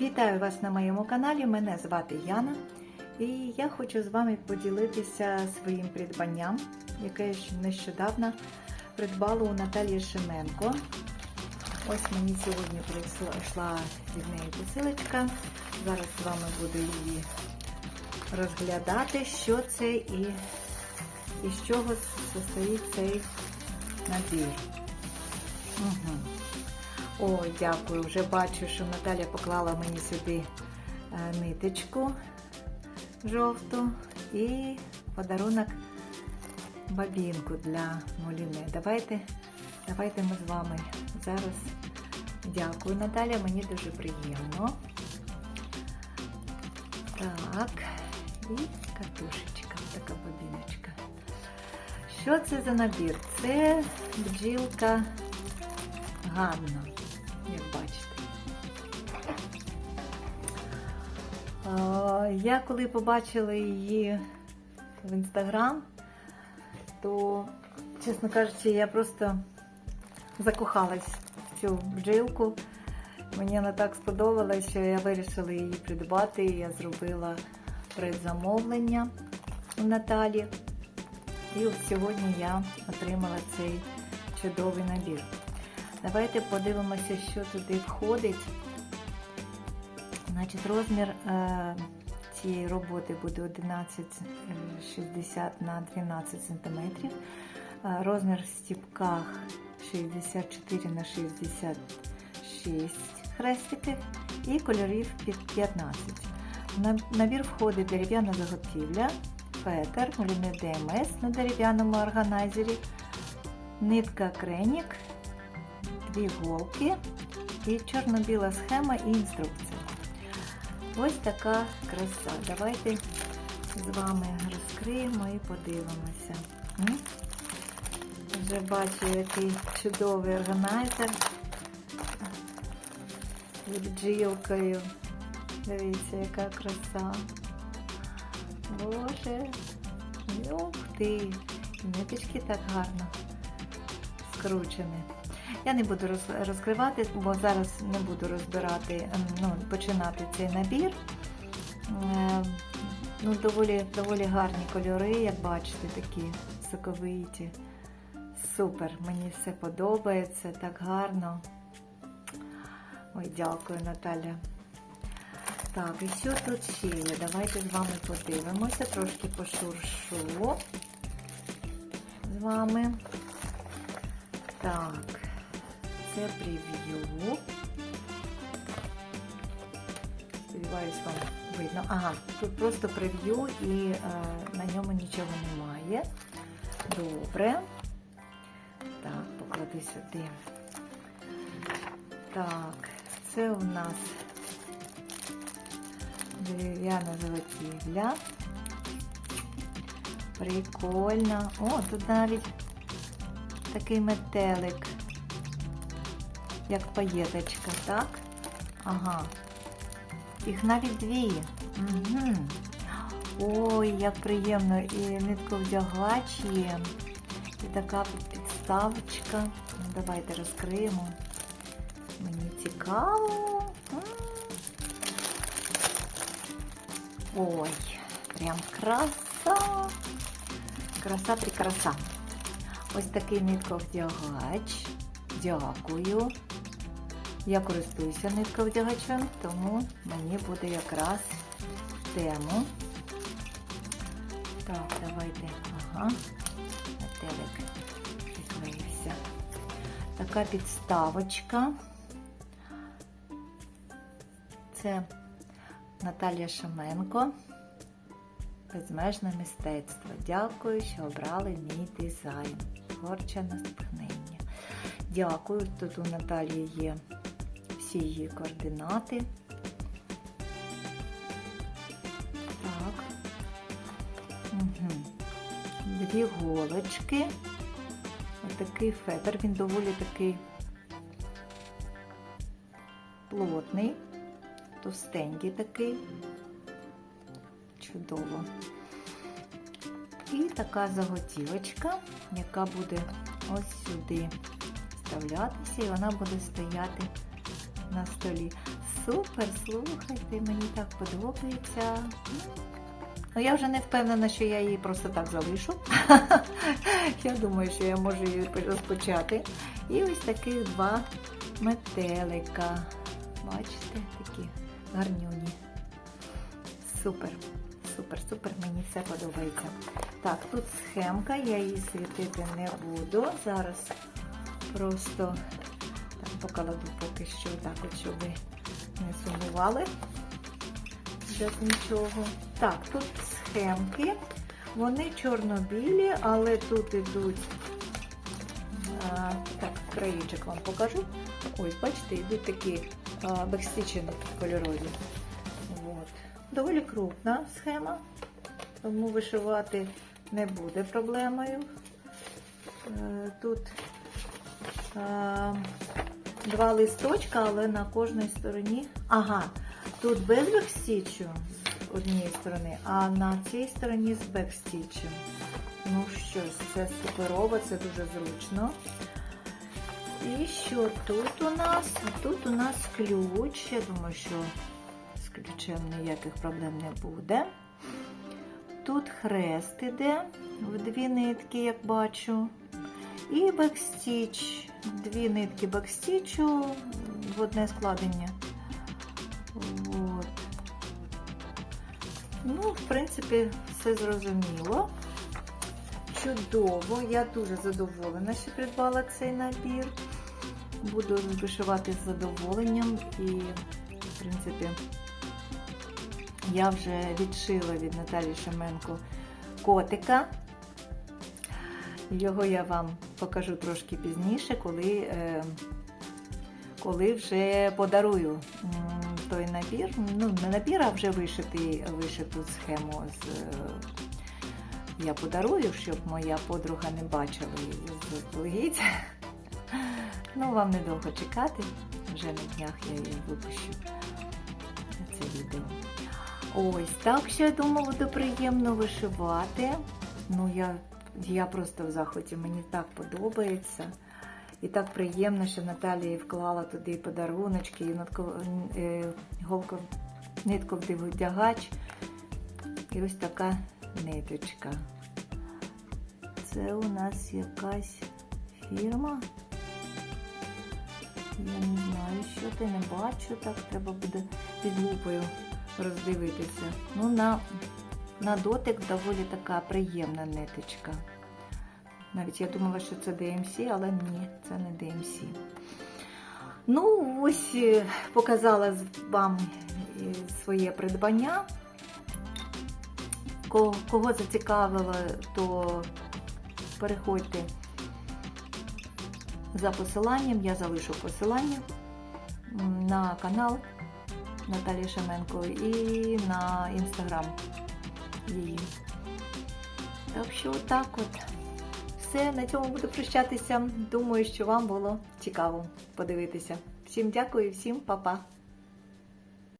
Вітаю вас на моєму каналі. Мене звати Яна. І я хочу з вами поділитися своїм придбанням, яке я нещодавно придбала у Наталії Шеменко. Ось мені сьогодні прийшла від неї посилочка. Зараз з вами буду її розглядати, що це і, і з чого состоїть цей набір. Угу. О, дякую. Вже бачу, що Наталя поклала мені сюди е, ниточку жовту і подарунок бабінку для муліне. Давайте, давайте ми з вами зараз. Дякую, Наталя, мені дуже приємно. Так, і катушечка, така бабіночка. Що це за набір? Це бджілка Ганна, як бачите. Я коли побачила її в інстаграм, то, чесно кажучи, я просто закохалась в цю бджілку. Мені вона так сподобалась, що я вирішила її придбати. Я зробила предзамовлення у Наталі. І от сьогодні я отримала цей чудовий набір.60 подивимося, що туди входить. Значить, розмір е, цієї роботи буде 11,60 на 12 см. Е, розмір в стіпках 64 на 66 хрестиків і кольорів під 15. На набір входить дерев'яна заготівля, фетр, муліне ДМС на дерев'яному органайзері, нитка кренік, дві голки і чорно-біла схема і інструкція. Ось така краса. Давайте з вами розкриємо і подивимося. Вже бачу, який чудовий органайзер з бджілкою. Дивіться, яка краса. Боже, ух ти! Ниточки так гарно скручені. Я не буду розкривати, бо зараз не буду розбирати, ну, починати цей набір. Ну, Доволі доволі гарні кольори, як бачите, такі соковиті. Супер, мені все подобається, так гарно. Ой, дякую, Наталя. Так, і що тут ще є? Давайте з вами подивимося, трошки пошуршу з вами. Так, це прев'ю. Сподіваюсь, вам видно. Ага, тут просто прев'ю і е, на ньому нічого немає. Добре. Так, поклади сюди. Так, це у нас дерев'яна заготівля. Прикольно. О, тут навіть такий метелик, як паєточка, так? Ага. Їх навіть дві. Угу. Ой, як приємно. І нитковдягач є. І така підставочка. Ну, давайте розкриємо. Мені цікаво. Ой, прям краса. Краса-прикраса. Ось такий нитковдягач. Дякую. Я користуюся нитковдягачем, тому мені буде якраз в тему. Так, давайте. Ага, метелик приклеївся. Така підставочка. Це Наталія Шаменко. Безмежне мистецтво. Дякую, що обрали мій дизайн. Творче натхнення. Дякую. Тут у Наталії є всі її координати. Так. Угу. Дві голочки. Отакий фетр. Він доволі такий плотний, товстенький такий. Чудово. І така заготівочка, яка буде ось сюди вставлятися, і вона буде стояти на столі. Супер, слухайте, мені так подобається. Ну, я вже не впевнена, що я її просто так залишу. я думаю, що я можу її розпочати. І ось таких два метелика. Бачите, такі гарнюні. Супер, супер, супер, мені все подобається. Так, тут схемка, я її світити не буду. Зараз просто покладу поки що так, щоб ви не сумували без нічого. Так, тут схемки. Вони чорно-білі, але тут ідуть. А, так, краєчок вам покажу. Ось, бачите, йдуть такі а, бекстічені кольорові. От. Доволі крупна схема, тому вишивати не буде проблемою. Е, Тут а, два листочка, але на кожній стороні. Ага, тут без бекстічу з однієї сторони, а на цій стороні з бекстічем. Ну що це суперово, це дуже зручно. І що тут у нас? Тут у нас ключ. Я думаю, що з ключем ніяких проблем не буде. Тут хрест іде в дві нитки, як бачу. І бекстіч. Дві нитки бекстічу в одне складення. От. Ну, в принципі, все зрозуміло. Чудово, я дуже задоволена, що придбала цей набір. Буду вишивати з задоволенням і, в принципі, я вже відшила від Наталі Шеменко котика. Його я вам покажу трошки пізніше, коли, е, коли вже подарую той набір. Ну, не набір, а вже вишитий, вишиту схему з. е, я подарую, щоб моя подруга не бачила її заздалегідь. Ну, вам недовго чекати. Вже на днях я її випущу це відео. Ось так що я думаю, буде приємно вишивати. Ну, я, я просто в захваті, мені так подобається. І так приємно, що Наталія вклала туди подаруночки, і е, голку, нитку вдягач. І ось така ниточка. Це у нас якась фірма. Я не знаю, що ти не бачу, так треба буде під лупою роздивитися. Ну, на, на дотик доволі така приємна ниточка. Навіть я думала, що це DMC, але ні, це не DMC. Ну, ось е, показала вам е, своє придбання. Кого зацікавило, то переходьте за посиланням. Я залишу посилання на канал Наталії Шеменко і на інстаграм її. Так що так от. Все, на цьому буду прощатися. Думаю, що вам було цікаво подивитися. Всім дякую, всім па-па.